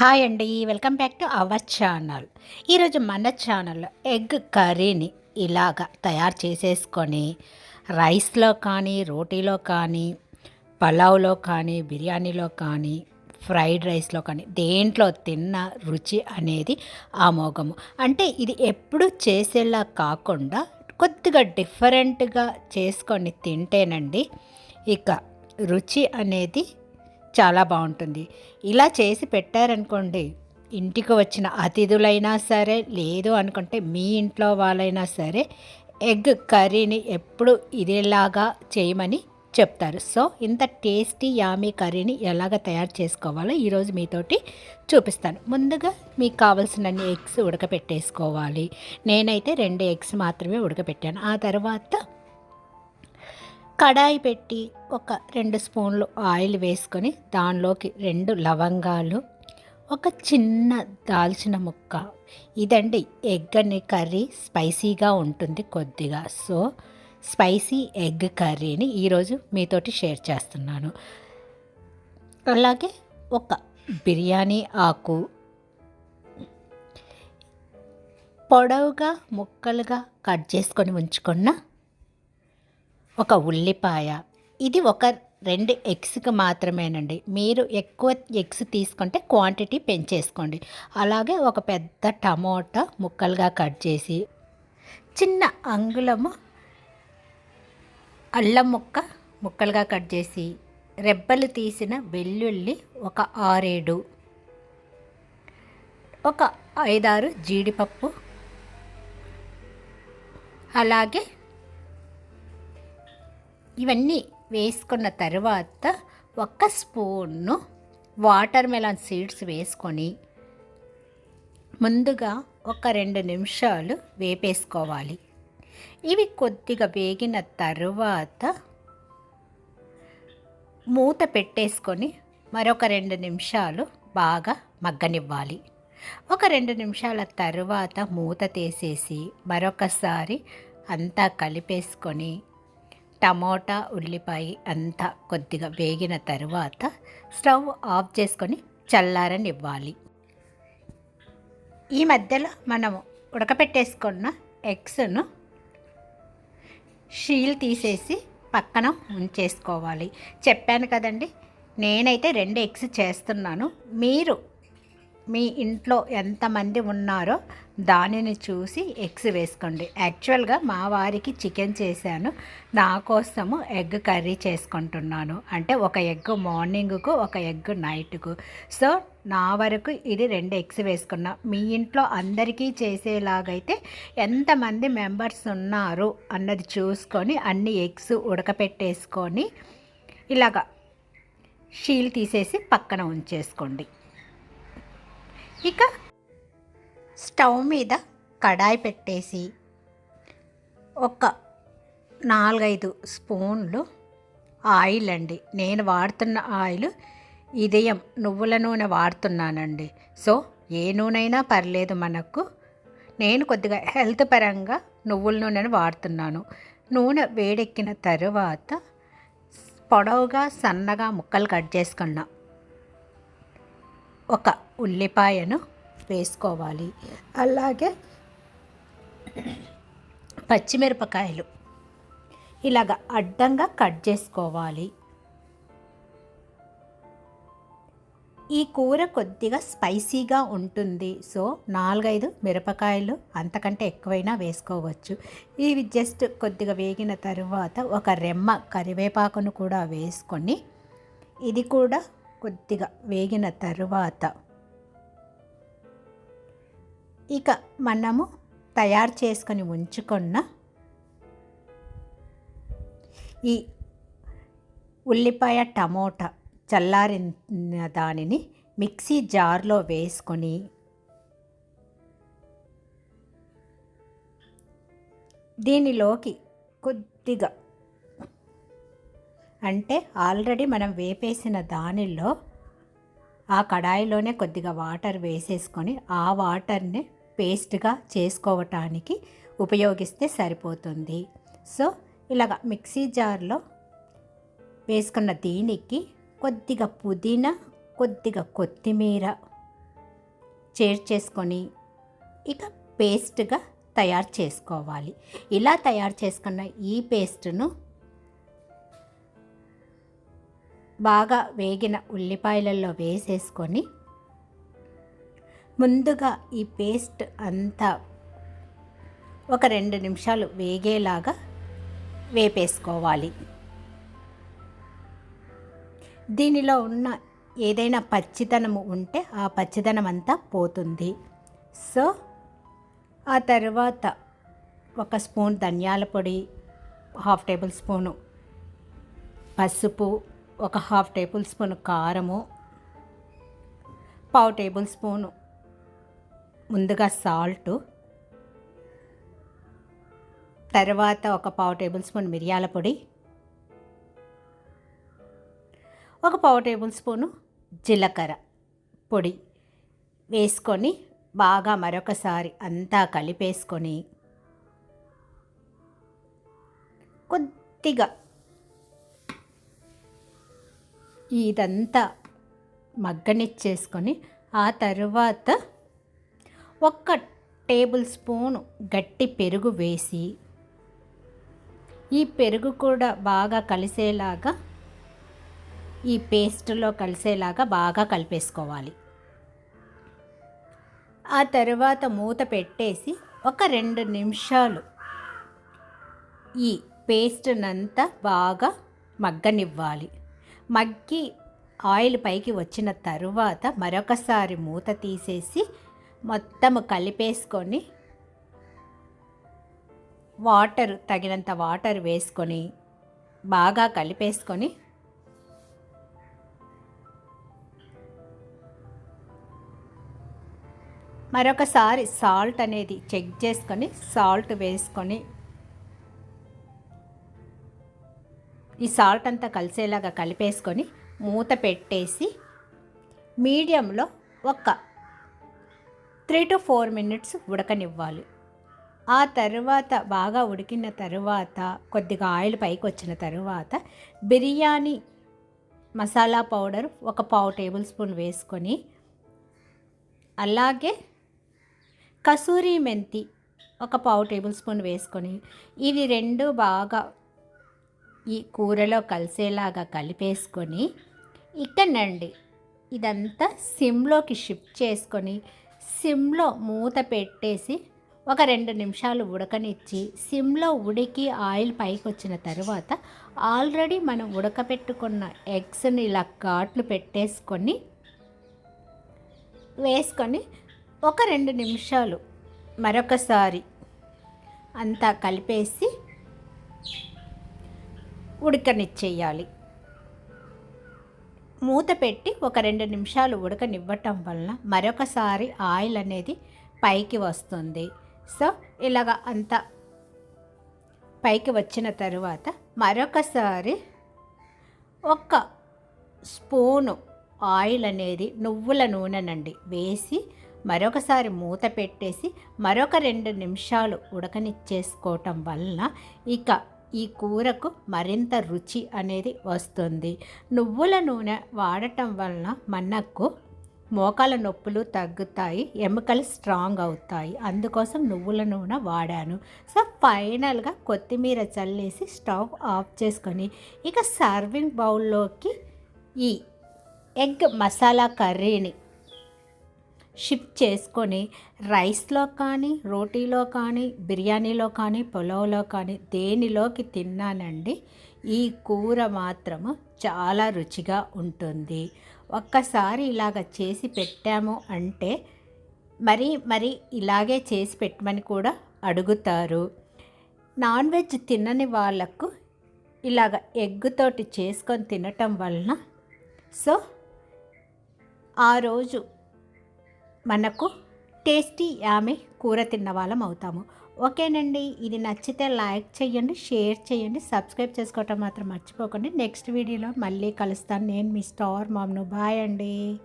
Hi అండి welcome back to our channel. ఈరోజు మన ఛానల్లో ఎగ్ కర్రీని ఇలాగ తయారు చేసేసుకొని రైస్లో కానీ రోటీలో కానీ పలావ్లో కానీ బిర్యానీలో కానీ ఫ్రైడ్ రైస్లో కానీ దేంట్లో తిన్న రుచి అనేది ఆమోఘము. అంటే ఇది ఎప్పుడు చేసేలా కాకుండా కొద్దిగా డిఫరెంట్గా చేసుకొని తింటేనండి ఇక రుచి అనేది చాలా బాగుంటుంది. ఇలా చేసి పెట్టారనుకోండి ఇంటికి వచ్చిన అతిథులైనా సరే లేదు అనుకుంటే మీ ఇంట్లో వాళ్ళైనా సరే ఎగ్ కర్రీని ఎప్పుడు ఇదేలాగా చేయమని చెప్తారు. సో ఇంత టేస్టీ యామీ కర్రీని ఎలాగ తయారు చేసుకోవాలో ఈరోజు మీతోటి చూపిస్తాను. ముందుగా మీకు కావాల్సినన్ని ఎగ్స్ ఉడకపెట్టేసుకోవాలి. నేనైతే రెండు ఎగ్స్ మాత్రమే ఉడకపెట్టాను. ఆ తర్వాత కడాయి పెట్టి ఒక రెండు స్పూన్లు ఆయిల్ వేసుకొని దానిలోకి రెండు లవంగాలు ఒక చిన్న దాల్చిన ముక్క. ఇదండి ఎగ్ అనే కర్రీ స్పైసీగా ఉంటుంది కొద్దిగా. సో స్పైసీ ఎగ్ కర్రీని ఈరోజు మీతోటి షేర్ చేస్తున్నాను. అలాగే ఒక బిర్యానీ ఆకు. పొడవుగా ముక్కలుగా కట్ చేసుకొని ఉంచుకున్న ఒక ఉల్లిపాయ. ఇది ఒక రెండు ఎగ్స్కి మాత్రమేనండి. మీరు ఎక్కువ ఎగ్స్ తీసుకుంటే క్వాంటిటీ పెంచేసుకోండి. అలాగే ఒక పెద్ద టమోటా ముక్కలుగా కట్ చేసి చిన్న అంగుళము అల్లం ముక్క ముక్కలుగా కట్ చేసి రెబ్బలు తీసిన వెల్లుల్లి ఒక ఆరేడు ఒక ఐదారు జీడిపప్పు అలాగే ఇవన్నీ వేసుకున్న తర్వాత ఒక స్పూన్ను వాటర్ మెలాన్ సీడ్స్ వేసుకొని ముందుగా ఒక రెండు నిమిషాలు వేపేసుకోవాలి. ఇవి కొద్దిగా వేగిన తర్వాత మూత పెట్టేసుకొని మరొక రెండు నిమిషాలు బాగా మగ్గనివ్వాలి. ఒక రెండు నిమిషాల తర్వాత మూత తీసేసి మరొకసారి అంతా కలిపేసుకొని టమోటా ఉల్లిపాయ అంతా కొద్దిగా వేగిన తర్వాత స్టవ్ ఆఫ్ చేసుకొని చల్లారనివ్వాలి. ఈ మధ్యలో మనము ఉడకపెట్టేసుకున్న ఎగ్స్ను షీల్ తీసేసి పక్కన ఉంచేసుకోవాలి. చెప్పాను కదండి నేనైతే రెండు ఎగ్స్ చేస్తున్నాను. మీరు మీ ఇంట్లో ఎంతమంది ఉన్నారో దానిని చూసి ఎగ్స్ వేసుకోండి. యాక్చువల్గా మా వారికి చికెన్ చేశాను. నా కోసము ఎగ్ కర్రీ చేసుకుంటున్నాను. అంటే ఒక ఎగ్ మార్నింగ్కు ఒక ఎగ్ నైట్కు. సో నా వరకు ఇది రెండు ఎగ్స్ వేసుకున్నా. మీ ఇంట్లో అందరికీ చేసేలాగైతే ఎంతమంది మెంబర్స్ ఉన్నారు అన్నది చూసుకొని అన్ని ఎగ్స్ ఉడకపెట్టేసుకొని ఇలాగా షీల్ తీసేసి పక్కన ఉంచేసుకోండి. ఇక స్టవ్ మీద కడాయి పెట్టేసి ఒక నాలుగైదు స్పూన్లు ఆయిల్ అండి. నేను వాడుతున్న ఆయిల్ ఇదయం నువ్వుల నూనె వాడుతున్నానండి. సో ఏ నూనెైనా పర్లేదు మనకు. నేను కొద్దిగా హెల్త్ పరంగా నువ్వుల నూనెను వాడుతున్నాను. నూనె వేడెక్కిన తరువాత పొడవుగా సన్నగా ముక్కలు కట్ చేసుకున్నా. ఒక ఉల్లిపాయను వేసుకోవాలి. అలాగే పచ్చిమిరపకాయలు ఇలాగ అడ్డంగా కట్ చేసుకోవాలి. ఈ కూర కొద్దిగా స్పైసీగా ఉంటుంది. సో నాలుగైదు మిరపకాయలు అంతకంటే ఎక్కువైనా వేసుకోవచ్చు. ఇవి జస్ట్ కొద్దిగా వేగిన తరువాత ఒక రెమ్మ కరివేపాకును కూడా వేసుకొని ఇది కూడా కొద్దిగా వేగిన తరువాత ఇక మనము తయారు చేసుకొని ఉంచుకున్న ఈ ఉల్లిపాయ టమోటా చల్లారిన దానిని మిక్సీ జార్లో వేసుకొని దీనిలోకి కొద్దిగా అంటే ఆల్రెడీ మనం వేపేసిన దానిలో ఆ కడాయిలోనే కొద్దిగా వాటర్ వేసేసుకొని ఆ వాటర్ని పేస్ట్గా చేసుకోవటానికి ఉపయోగిస్తే సరిపోతుంది. సో ఇలాగ మిక్సీ జార్లో వేసుకున్న దీనికి కొద్దిగా పుదీనా కొద్దిగా కొత్తిమీర చేర్చేసుకొని ఇక పేస్ట్గా తయారు చేసుకోవాలి. ఇలా తయారు చేసుకున్న ఈ పేస్ట్ను బాగా వేగిన ఉల్లిపాయలలో వేసేసుకొని ముందుగా ఈ పేస్ట్ అంతా ఒక రెండు నిమిషాలు వేగేలాగా వేపేసుకోవాలి. దీనిలో ఉన్న ఏదైనా పచ్చిదనము ఉంటే ఆ పచ్చిదనం అంతా పోతుంది. సో ఆ తర్వాత ఒక స్పూన్ ధనియాల పొడి హాఫ్ టేబుల్ స్పూను పసుపు ఒక హాఫ్ టేబుల్ స్పూన్ కారము పావు టేబుల్ స్పూను ముందుగా సాల్ట్ తర్వాత ఒక పావు టేబుల్ స్పూన్ మిరియాల పొడి ఒక పావు టేబుల్ స్పూను జీలకర్ర పొడి వేసుకొని బాగా మరొకసారి అంతా కలిపేసుకొని కొద్దిగా ఇదంతా మగ్గనిచ్చేసుకొని ఆ తర్వాత ఒక్క టేబుల్ స్పూను గట్టి పెరుగు వేసి ఈ పెరుగు కూడా బాగా కలిసేలాగా ఈ పేస్ట్లో కలిసేలాగా బాగా కలిపేసుకోవాలి. ఆ తర్వాత మూత పెట్టేసి ఒక రెండు నిమిషాలు ఈ పేస్ట్నంతా బాగా మగ్గనివ్వాలి. మగ్గి ఆయిల్ పైకి వచ్చిన తరువాత మరొకసారి మూత తీసేసి మొత్తం కలిపేసుకొని వాటర్ తగినంత వాటర్ వేసుకొని బాగా కలిపేసుకొని మరొకసారి సాల్ట్ అనేది చెక్ చేసుకొని సాల్ట్ వేసుకొని ఈ సాల్ట్ అంతా కలిసేలాగా కలిపేసుకొని మూత పెట్టేసి మీడియంలో ఒక త్రీ టు ఫోర్ మినిట్స్ ఉడకనివ్వాలి. ఆ తర్వాత బాగా ఉడికిన తర్వాత కొద్దిగా ఆయిల్ పైకి వచ్చిన తర్వాత బిర్యానీ మసాలా పౌడర్ ఒక పావు టేబుల్ స్పూన్ వేసుకొని అలాగే కసూరి మెంతి ఒక పావు టేబుల్ స్పూన్ వేసుకొని ఇవి రెండు బాగా ఈ కూరలో కలిసేలాగా కలిపేసుకొని ఇక్కడండి ఇదంతా సిమ్లోకి షిఫ్ట్ చేసుకొని సిమ్లో మూత పెట్టేసి ఒక రెండు నిమిషాలు ఉడకనిచ్చి సిమ్లో ఉడికి ఆయిల్ పైకి వచ్చిన తర్వాత ఆల్రెడీ మనం ఉడకపెట్టుకున్న ఎగ్స్ని ఇలా ఘాట్లు పెట్టేసుకొని వేసుకొని ఒక రెండు నిమిషాలు మరొకసారి అంతా కలిపేసి ఉడకనిచ్చేయాలి. మూత పెట్టి ఒక రెండు నిమిషాలు ఉడకనివ్వటం వలన మరొకసారి ఆయిల్ అనేది పైకి వస్తుంది. సో ఇలాగ అంత పైకి వచ్చిన తరువాత మరొకసారి ఒక స్పూను ఆయిల్ అనేది నువ్వుల నూనెనండి వేసి మరొకసారి మూత పెట్టేసి మరొక రెండు నిమిషాలు ఉడకనిచ్చేసుకోవటం వలన ఇక ఈ కూరకు మరింత రుచి అనేది వస్తుంది. నువ్వుల నూనె వాడటం వలన మనకు మోకాల నొప్పులు తగ్గుతాయి ఎముకలు స్ట్రాంగ్ అవుతాయి. అందుకోసం నువ్వుల నూనె వాడాను. సో ఫైనల్గా కొత్తిమీర చల్లేసి స్టవ్ ఆఫ్ చేసుకొని ఇక సర్వింగ్ బౌల్లోకి ఈ ఎగ్ మసాలా కర్రీని షిఫ్ట్ చేసుకొని రైస్లో కానీ రోటీలో కానీ బిర్యానీలో కానీ పులావ్లో కానీ దేనిలోకి తిన్నానండి ఈ కూర మాత్రము చాలా రుచిగా ఉంటుంది. ఒక్కసారి ఇలాగ చేసి పెట్టాము అంటే మరి మరి ఇలాగే చేసి పెట్టమని కూడా అడుగుతారు. నాన్ వెజ్ తినని వాళ్ళకు ఇలాగ ఎగ్గుతోటి చేసుకొని తినటం వలన సో ఆ రోజు మనకు టేస్టీ ఆమె కూర తిన్న వాళ్ళం అవుతాము. ఓకేనండి. ఇది నచ్చితే లైక్ చేయండి షేర్ చేయండి సబ్స్క్రైబ్ చేసుకోవటం మాత్రం మర్చిపోకండి. నెక్స్ట్ వీడియోలో మళ్ళీ కలుస్తాను. నేను మీ స్టార్ మామ్ను. బాయ్ అండి.